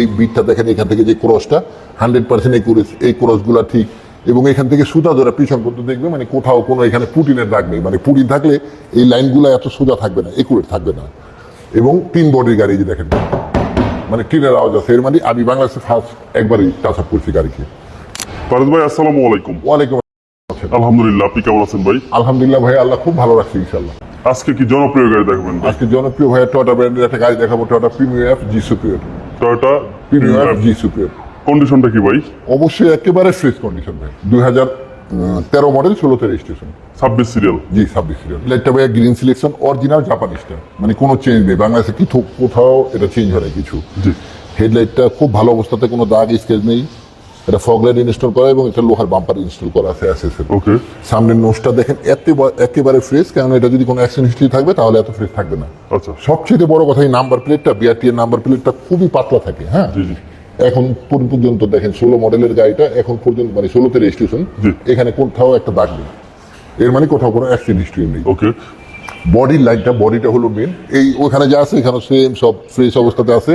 এই বিটটা দেখেন এখান থেকে যে ক্রসটা হান্ড্রেড পার্সেন্ট এই ক্রস এই ক্রসগুলো ঠিক। এবং এখান থেকে সুতা ধরে পিছন পর্যন্ত দেখবে মানে কোথাও কোনো এখানে পুটিনের দাগ নেই। মানে পুটিন থাকলে এই লাইনগুলো এত সোজা থাকবে না একুরেট থাকবে না। এবং তিন বডির গাড়ি যে দেখেন মানে টিনের আওয়াজ আছে। এর মানে আমি বাংলাদেশে ফার্স্ট একবারই টাচ আপ করছি গাড়িকে। ফারুক ভাই আসসালামু আলাইকুম। ওয়ালাইকুম আলহামদুলিল্লাহ আপনি কেমন আছেন ভাই? আলহামদুলিল্লাহ ভাই আল্লাহ খুব ভালো রাখছি ইনশাল্লাহ আজকে কি জনপ্রিয় গাড়ি দেখবেন আজকে জনপ্রিয় ভাইয়া টয়টা ব্র্যান্ডের একটা গাড়ি দেখাবো Toyota premier F G superior Toyota G superior কন্ডিশনটা কি ভাই? অবশ্যই একেবারে ফ্রেশ কন্ডিশন ভাই। দুই হাজার তেরো মডেল ষোলোতে রেজিস্ট্রেশন ছাব্বিশ সিরিয়াল জি ছাব্বিশ সিরিয়াল লাইটটা ভাইয়া গ্রিন সিলেকশন অরিজিনাল জাপানিজটা মানে কোনো চেঞ্জ নেই। বাংলাদেশে কি কোথাও এটা চেঞ্জ হয় কিছু। হেডলাইটটা খুব ভালো অবস্থাতে কোনো দাগ স্কেচ নেই। এটা ফগ লাইট ইনস্টল করা এবং এটা লোহার বাম্পার ইনস্টল করা আছে অ্যাসেসের ওকে সামনের নোজটা দেখেন একেবারে একেবারে ফ্রেশ কারণ এটা যদি কোনো অ্যাক্সিডেন্ট হিস্ট্রি থাকবে তাহলে এত ফ্রেশ থাকবে না। আচ্ছা। সবচেয়ে বড় কথা এই নাম্বার প্লেটটা বিআরটি এর নাম্বার প্লেটটা খুবই পাতলা থাকে হ্যাঁ? জি জি। এখন পর্যন্ত দেখেন ষোলো মডেলের গাড়িটা এখন পর্যন্ত মানে ষোলোতে রেজিস্ট্রেশন। এখানে কোথাও একটা দাগ নেই। এর মানে কোথাও কোনো অ্যাক্সিডেন্ট হিস্ট্রি নেই। ওকে বডির লাইনটা বডিটা হলো মেন এই ওখানে যা আছে এখানে সেম সব ফ্রেশ অবস্থাতে আছে।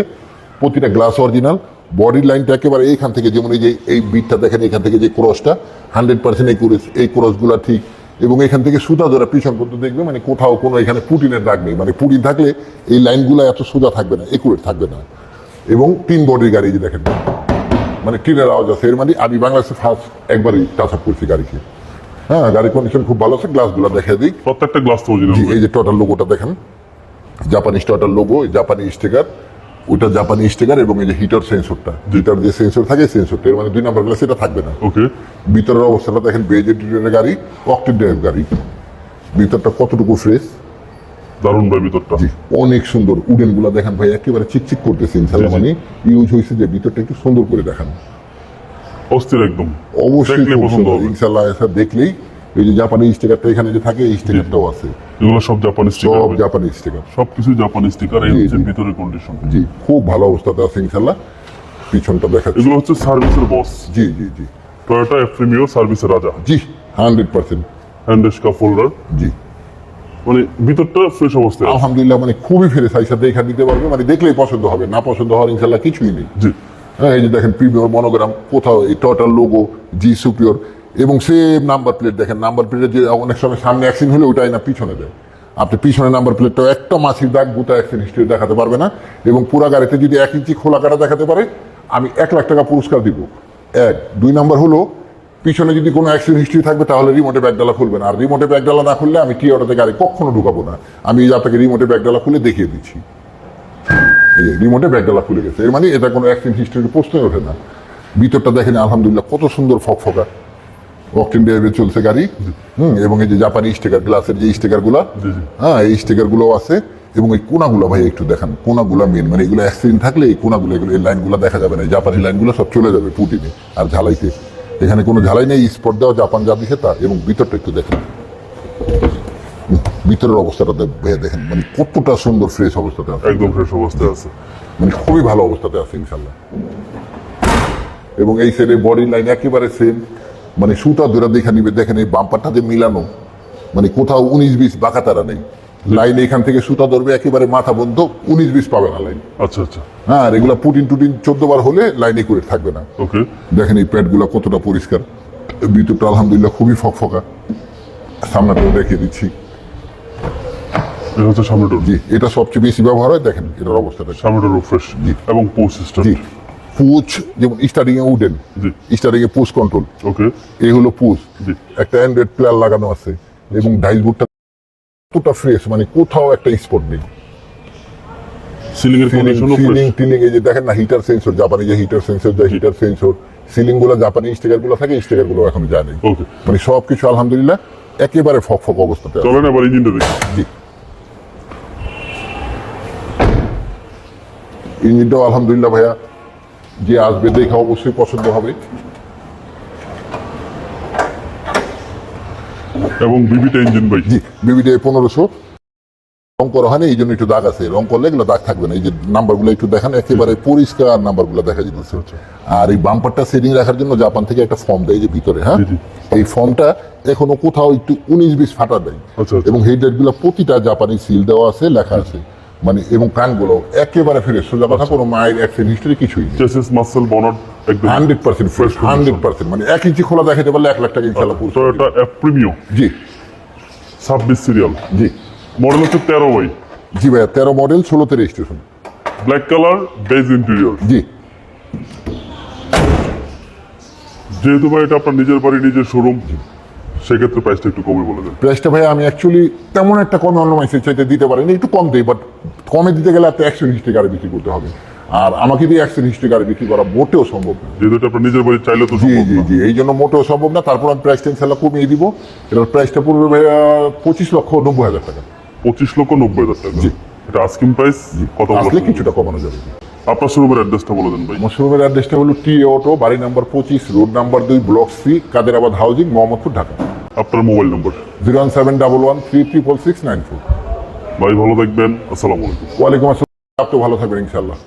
প্রতিটা গ্লাস অরিজিনাল বডির লাইনটা একেবারে এইখান থেকে যেমন এই যে এই বিটটা দেখেন এখান থেকে যে ক্রসটা হান্ড্রেড পার্সেন্ট এই ক্রস এই ক্রসগুলো ঠিক। এবং এখান থেকে সুতা ধরে পিছন পর্যন্ত দেখবে মানে কোথাও কোনো এখানে পুটিনের দাগ নেই। মানে পুটিন থাকলে এই লাইনগুলো এত সোজা থাকবে না একুরেট থাকবে না। এবং তিন বডির গাড়ি যে দেখেন মানে টিনের আওয়াজ আছে। এর মানে আমি বাংলাদেশে ফার্স্ট একবারই টাচ আপ করছি গাড়িকে। হ্যাঁ গাড়ির কন্ডিশন খুব ভালো আছে গ্লাসগুলো দেখে দিই। প্রত্যেকটা গ্লাস তো এই যে টোটাল লোগোটা দেখেন। জাপানিজ টোটাল লোগো জাপানি স্টিকার ওটা জাপানি স্টিকার এবং এই যে হিটার সেন্সরটা হিটার যে সেন্সর থাকে সেন্সরটা মানে দুই নাম্বার গ্লাস এটা থাকবে না। ওকে ভিতরের অবস্থাটা দেখেন বেজের গাড়ি অক্টেন ড্রাইভ গাড়ি। ভিতরটা কতটুকু ফ্রেশ দারুণ ভাই ভিতরটা। অনেক সুন্দর। উডেনগুলা দেখেন ভাই একেবারে চিকচিক করতেছে ইনশাল্লাহ। মানে ইউজ হয়েছে যে ভিতরটা একটু সুন্দর করে দেখান। অস্থির একদম। অবশ্যই পছন্দ হবে। ইনশাল্লাহ দেখলেই এই যে জাপানি স্টিকারটা এখানে যে থাকে এই স্টিকারটাও আছে। এগুলো সব জাপানি স্টিকার সব স্টিকার সবকিছু স্টিকার এই হচ্ছে ভিতরের কন্ডিশন জি খুব ভালো অবস্থাতে আছে ইনশাল্লাহ পিছনটা দেখাচ্ছি। এগুলো হচ্ছে সার্ভিসের বস জি জি জি। টয়োটা এফ্রিমিও সার্ভিসের রাজা। জি হান্ড্রেড পার্সেন্ট। হ্যান্ডেস কাপ হোল্ডার জি। মানে ভিতরটা ফ্রেশ অবস্থায় আলহামদুলিল্লাহ মানে খুবই ফ্রেশ আইসা দেখা দিতে পারবে মানে দেখলেই পছন্দ হবে। না পছন্দ হওয়ার ইনশাল্লাহ কিছুই নেই। জি। হ্যাঁ এই যে দেখেন প্রিমিয়র মনোগ্রাম কোথাও এই টোটাল লোগো জি সুপিওর এবং সেম নাম্বার প্লেট দেখেন নাম্বার প্লেটের যে অনেক সময় সামনে অ্যাক্সিডেন্ট হলে ওটাই না পিছনে দেয় আপনি পিছনে নাম্বার প্লেটটাও একটা মাছির দাগ গোটা অ্যাক্সিডেন্ট হিস্ট্রি দেখাতে পারবে না এবং পুরা গাড়িতে যদি এক ইঞ্চি খোলা কাটা দেখাতে পারে, আমি এক লাখ টাকা পুরস্কার দিব। এক। দুই নাম্বার হলো, পিছনে যদি কোনো অ্যাক্সিডেন্ট হিস্ট্রি থাকবে, তাহলে রিমোটে ব্যাগডালা খুলবে না। আর রিমোটে ব্যাগডালা না খুললে আমি টিওটাতে গাড়ি কখনো ঢুকাবো না। আমি আপনাকে রিমোটে ব্যাগডালা খুলে দেখিয়ে দিচ্ছি। এই রিমোটে ব্যাগডালা খুলে গেছে। এর মানে এটা কোনো অ্যাক্সিডেন্ট হিস্ট্রির প্রশ্নই ওঠে না। ভিতরটা দেখেন, আলহামদুলিল্লাহ, কত সুন্দর ফকফকা। অকটেন ড্রাইভে চলছে গাড়ি। হুম। এবং এই যে জাপানি স্টিকার গ্লাসের যে স্টিকারগুলো। হ্যাঁ এই স্টিকারগুলো আছে। এবং এই কোনাগুলো ভাই একটু দেখান। কোনাগুলো মেন মানে এগুলো অ্যাক্সিডেন্ট থাকলে এই কোনাগুলো এগুলো এই লাইনগুলো দেখা যাবে না। জাপানি লাইনগুলো সব চলে যাবে পুটিনে আর ঝালাইতে। এখানে কোনো ঝালাই নেই স্পট দেওয়া জাপান যা দিছে তা। এবং ভিতরটা একটু দেখেন। ভিতরের অবস্থাটা দেখেন। মানে কতটা সুন্দর ফ্রেশ অবস্থাতে আছে। একদম ফ্রেশ অবস্থায় আছে। মানে খুবই ভালো অবস্থাতে আছে ইনশাল্লাহ। এবং এই সাইডে বডি লাইন একেবারে সেম মানে সুতা ধরে দেখে নিবে দেখেন এই বাম্পারটা যে মিলানো। মানে কোথাও উনিশ বিশ বাঁকা তারা নেই। লাইন এখান থেকে সুতা ধরবে একেবারে মাথা বন্ধ উনিশ বিশ পাবে না লাইন আচ্ছা আচ্ছা। হ্যাঁ আর এগুলা পুটিন টুটিন চোদ্দ বার হলে লাইনে করে থাকবে না। ওকে। দেখেন এই প্যাডগুলো কতটা পরিষ্কার। ভিতরটা আলহামদুলিল্লাহ খুবই ফকফকা। সামনেটাও দেখিয়ে দিচ্ছি। এটা হচ্ছে জি এটা সবচেয়ে বেশি ব্যবহার হয় দেখেন এটার অবস্থাটা। সামনে ডোর ফ্রেশ জি। এবং পো সিস্টেম জি। পুচ যেমন স্টার্টিং এ wooden. Starting a push control okay. এই হলো পুশ। একটা অ্যান্ড্রয়েড প্লেয়ার লাগানো আছে এবং ডাইস বোর্ডটা কতটা ফ্রেশ মানে কোথাও একটা স্পট নেই। সিলিং এর সিলিং টিলিং এই যে দেখেন না হিটার সেন্সর জাপানি যে হিটার সেন্সর যায় হিটার সেন্সর সিলিংগুলো জাপানি স্টিকারগুলো থাকে স্টিকারগুলো এখন যায় নাই। ওকে মানে সবকিছু আলহামদুলিল্লাহ একেবারে ফক ফক অবস্থাতে। চলেন এবার ইঞ্জিনটা দেখি। জি। ইঞ্জিনটাও আলহামদুলিল্লাহ ভাইয়া যে আসবে দেখে অবশ্যই পছন্দ হবে। এবং বিবিটা ইঞ্জিন ভাই। জি বিবিডি পনেরোশো। রং করা হয়নি এই জন্য একটু দাগ আছে। রং করলে এগুলো দাগ থাকবে না। এই যে নাম্বারগুলো একটু দেখান একেবারে পরিষ্কার নাম্বারগুলো দেখা যেতেছে আর এই বাম্পারটা সেটিং রাখার জন্য জাপান থেকে একটা ফর্ম দেয় যে ভিতরে হ্যাঁ। এই ফর্মটা এখনও কোথাও একটু উনিশ বিশ ফাটা দেয়। আচ্ছা, আচ্ছা। এবং হেডলাইটগুলো প্রতিটা জাপানি সিল দেওয়া আছে লেখা আছে। মানে এবং কানগুলো একেবারে ফ্রেশ সোজা কথা কোনো মায়ের অ্যাক্সিডেন্ট হিস্টরি কিছুই চেসিস মাসেল বনাট একদম hundred percent fresh hundred percent. মানে এক ইঞ্চি খোলা দেখাতে পারলে এক লাখ টাকা ইনশাল্লাহ টয়োটা প্রিমিও জি। ছাব্বিশ সিরিয়াল জি। মডেল হচ্ছে তেরো বাই জি ভাইয়া তেরো মডেল ষোলোতে registration black colour beige interior জি। যেহেতু ভাই এটা আপনার নিজের বাড়ি নিজের শোরুম সেক্ষেত্রে প্রাইসটা একটু কমে বলে দেন। প্রাইসটা ভাই আমি অ্যাকচুয়ালি তেমন একটা কমে অন্য মাইসের চাইতে দিতে পারিনি একটু কম দেই বাট কমে দিতে গেলে একটা অ্যাক্সিডেন্ট হিস্ট্রি গাড়ি বিক্রি করতে হবে। আর আমাকে দিয়ে অ্যাক্সিডেন্ট হিস্ট্রি গাড়ি বিক্রি করা মোটেও সম্ভব না। যেহেতু আপনার নিজের বাড়ি চাইলে তো জি জি জি এই জন্য মোটেও সম্ভব না তারপর আমি প্রাইসটা ইনশাল্লাহ কমিয়ে দিব। এটার প্রাইসটা পড়বে ভাইয়া পঁচিশ লক্ষ নব্বই হাজার টাকা। পঁচিশ লক্ষ নব্বই হাজার টাকা। জি। এটা আস্কিং প্রাইস কত আসলে কিছুটা কমানো যাবে। আপনার শোরুমের অ্যাড্রেসটা বলে দেন ভাই। মশরুমের অ্যাড্রেসটা হলো টি অটো বাড়ি নাম্বার পঁচিশ রোড নাম্বার দুই block C Kaderabad housing Mohammadpur Dhaka. আপনার mobile number zero one seven double one three triple six nine four ভাই ভালো থাকবেন। আসসালামু আলাইকুম। ওয়ালাইকুম আসসালাম। আপনি ভালো থাকবেন ইনশাল্লাহ